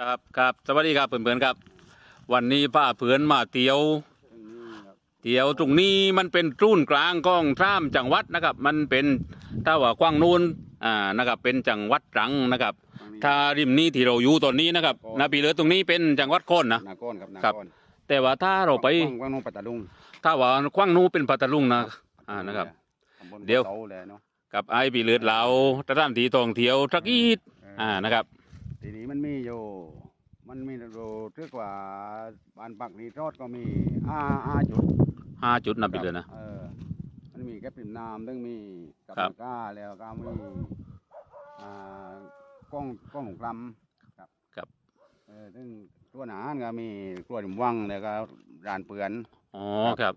ครับครับสวัสดีครับเพื่อนๆครับ วันนี้ป้าเพื่อนมาเที่ยวเที่ยวตรงนี้มันเป็นจุนกลางกองท่ามจังหวัดนะครับ มันเป็นถ้าว่ากว้างนูนอ่านะครับเป็นจังหวัดตรังนะครับ ถ้าริมนี้ที่เราอยู่ตอนนี้นะครับนาปีเหลือตรงนี้เป็นจังหวัดโคนนะนาก้อนครับนาครับก้อนแต่ว่าถ้าเราไปกว้างๆน้องปัตตาลุงถ้าว่ากว้างนูนเป็นปัตตาลุงนะอ่านะครับตำบลเดี๋ยวเตาเลยเนาะกับไอ้ปีเหลือเราตะด้านทีท่องเที่ยวทักอีดเอ่านะครับ ทีนี้มันมีอยู่ มันมีอยู่เรียกว่าบ้านปักรีทอดก็มีอาอาจุดห้าจุดนาปีเหลือนะเออมันมีแค่ปิ่มน้ำซึ่งมีกับครับก้าแล้วก็มีอ่ากล้องกล้องของกลำครับครับเออซึ่งตัวอาหารก็มีกล้วยดิมวังแล้วก็ร้านเปือนอ๋อครับ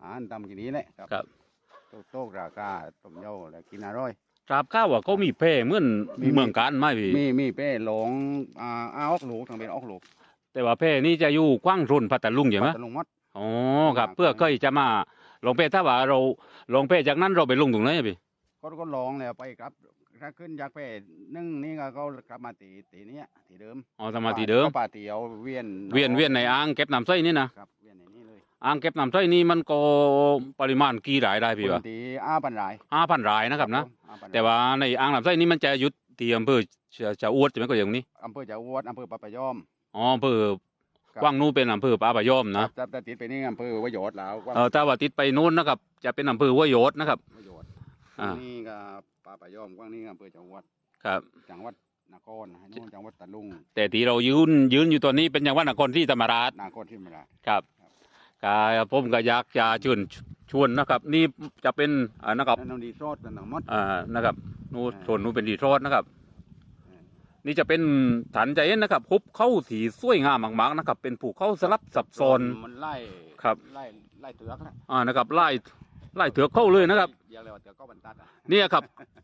อาหารตำกินนี้แหละครับครับโต๊ะโต๊ะราคาต้มเยาแล้วกินอร่อย ทราบข่าวว่าเขามีแพร่เหมือนมี เมืองการไหมพี่มีมีเป้หลงอ่าอาออกลูกทางเป็นออกลูกแต่ว่าแพร่นี่จะอยู่กว้างรุนพัทลุงใช่ไหมตะลุงมดอ๋อครับอ่าเพื่อเคยจะมาลงแพถ้าว่าเราลงแพจากนั้นเราไปลงตรงไหนอะพี่ก็ก็ลองแล้วไปครับถ้าขึ้นจากเป้นึ่งนี่ก็เขากลับมาตีตีเนี้ยตีเดิมอ๋อสมาธิเดิมก็ป่าเตียวเวียนเวียนเวียนในอ่างเก็บน้ำใส้นี่นะครับ อ่างเก็บน้ำใส้นี่มันก็ปริมาณกี่รายได้พี่วะคนตีอาปันรายห้าพันรายนะครับนะผมอาปันรายแต่ว่าในอ่างน้ำใส้นี่มันจะยุดที่อำเภอจะจะอวดใช่ไหมก็อย่างนี้อำเภอจะอวดอำเภอปะปะยอมอ๋ออำเภอครับกว้างนู้นเป็นอำเภอป่าปะยอมนะจะจะติดไปนี่อำเภอวะโยดแล้วกว้างเออถ้าว่าติดไปนู้นนะครับ จะเป็นอำเภอห้วยโยดนะครับวะโยดอ่านี่ก็ปะปะยอมกว้างนี่อำเภอจะอวดครับจังหวัดนครให้นู่นจังหวัดตะลุงแต่ที่เรายืนยืนอยู่ตอนนี้เป็นจังหวัดนครที่ธรรมราชนครที่ไม่ได้ครับ กายผมก็อยากจะเชิญชวนนะครับ นี่จะเป็นอ่านะครับนั่นนดีโซดกันทั้งหมดอ่านะครับนู่นอ่าส่วนนู้นเป็นรีสอร์ทนะครับอ่านี่จะเป็นฐานใจเย็นนะครับพบเข้าสีสวยงามมากๆนะครับ เป็นภูเขาสลับซับซ้อนมันไล่ครับไล่ไล่เถือกนะอ่านะครับไล่ไล่เถือกเข้าเลยนะครับเรียกเลยว่าเถือกก็บรรทัดอะเนี่ยครับ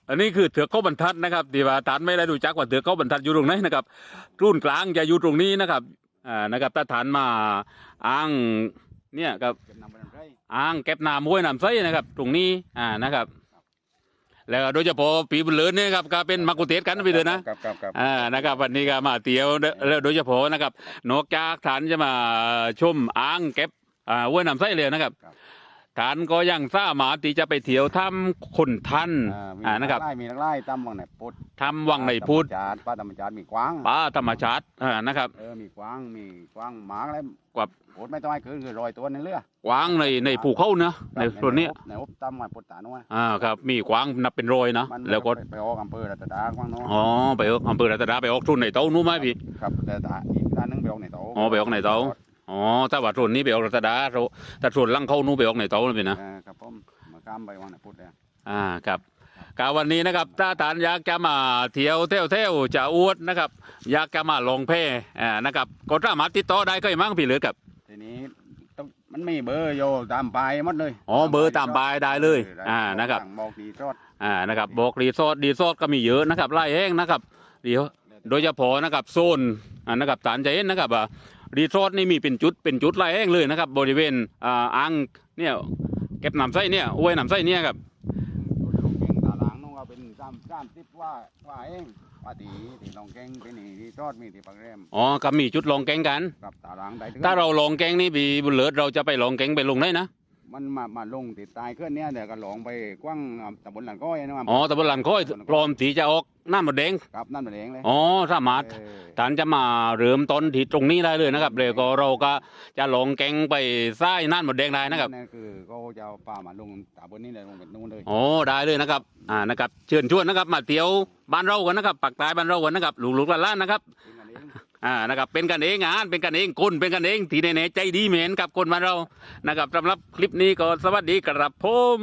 อันนี้คือเถือกเข้าบรรทัดนะครับที่ว่าฐานไม่ได้ดูจักว่าเถือกเข้าบรรทัดอยู่ตรงไหนนะครับรุ่นกลางจะอยู่ตรงนี้นะครับอ่านะครับถ้าฐานมาอ้าง เนี่ยครับเก็บนำไปทำไรอ่างเก็บน้ำห้วยน้ำใสนะครับ ตรงนี้อ่านะครับ แล้วก็โดยเฉพาะปีบุญเลิศเนี่ยครับก็เป็นมักกุเทศกันนะพี่เดือนนะครับครับครับอ่านะครับวันนี้ก็มาเที่ยวแล้วโดยเฉพาะนะครับนอกจากฐานจะมาชมอ่างเก็บอ่าห้วยน้ำใสเลยนะครับ ฐานก็ยังสามารถที่จะไปเที่ยวทำคนทันอ่ามีอ่านะครับไล่มีนักไล่ตั้มวังไหนพุทธทำวังในพุทธจาดป้าธรรมจาดมีกว้างป่าธรรมชาติอ่านะครับเออมีกว้างมีกว้างหมาอะไรกว่าโคตรไม่ต้องให้คืนคือรอยตัวในเรือกวางในในภูเขาเนอะในส่วนเนี้ยในอบตั้มมาพุทธานุะอ่าครับมีกวางนับเป็นร้อยนะมันแล้วก็ไปไปออกอำเภอรัตดากว้างเนาะอ๋อไปออกอำเภอรัตนาไปออกทุนในเต้านู้นไหมพี่ครับแต่ถ้าอีกด้านหนึงไปออกในโตอ๋อไปออกในเตา อ๋อถ้าว่าส่วนนี้ไปออกรัตนาเราแต่ส่วนลังเข้านู้นไปออกในเต้าเลยพี่นะเออครับผมมาข้ามไปวังไหนพุทธเลยอ่าครับกาวันนี้นะครับถ้าฐานอยากจะมาเที่ยวเที่ยวเที่ยวจะอวดนะครับอยากจะมาลงเพอ่านะครับก็สามารถติดต่อได้ก็มั่งพี่เหลือกับ ทีนี้ต้องมันมีเบอร์อยู่ตามปลายหมดเลยอ๋อเบอร์ตามปลายได้เลยได้อ่านะครับ สั่งบอกดีทอดอ่านะครับบอกรีสอร์ทรีสอร์ทก็มีเยอะนะครับไล่แห้งนะครับเดี๋ยวโดยเฉพาะนะครับโซนอ่านะครับฐานใจเย็นนะครับอ่า รีสอร์ทนี่มีเป็นจุดเป็นจุดไล่แห้งเลยนะครับ บริเวณอ่าอ่างเนี่ยเก็บน้ำใส้เนี่ยห้วยน้ำใส้เนี่ยครับลงแกงตาหลังน้องเอาเป็นสามสามสิบว่าว่าเองว่าดีที่ลองแกงเป็นนี่ดีทอดมีที่ปักเรมอ๋อก็มีจุดลองแกงกัน กับตาหลังได้ถึงถ้าเราลองแกงนี่บีบุญเลิศเราจะไปลองแกงไปลงได้นะ มันมามาลงติดตายเคลื่อนเนี้ยเดี๋ยวก็หลงไปกว้างตำบลหลังก้อยนะอ๋อตะบนหลันค้อยพร้อมที่จะออกหน้าหมดแดงครับนั่นเป็นเองเลยอ๋อสามารถเออฐานจะมาเริ่มต้นที่ตรงนี้ได้เลยนะครับเดี๋ยวก็เราก็จะลองแกงไปไส้น่านหมดแดงได้นะครับนั่นคือเขาจะเอาปลามาลงตำบลนี้เลยลงเป็นนู้นเลยโอ้ได้เลยนะครับอ่านะครับเชิญชวนนะครับ มาเที่ยวบ้านเรากันนะครับปักใต้บ้านเรากันนะครับลูกๆหลานๆนะครับเป็นกันเอ่านะครับเป็นกันเองงานเป็นกันเองคนเป็นกันเองที่แน่ๆใจดีเหม็นกับคนมาเรานะครับสำหรับคลิปนี้ก็สวัสดีครับผม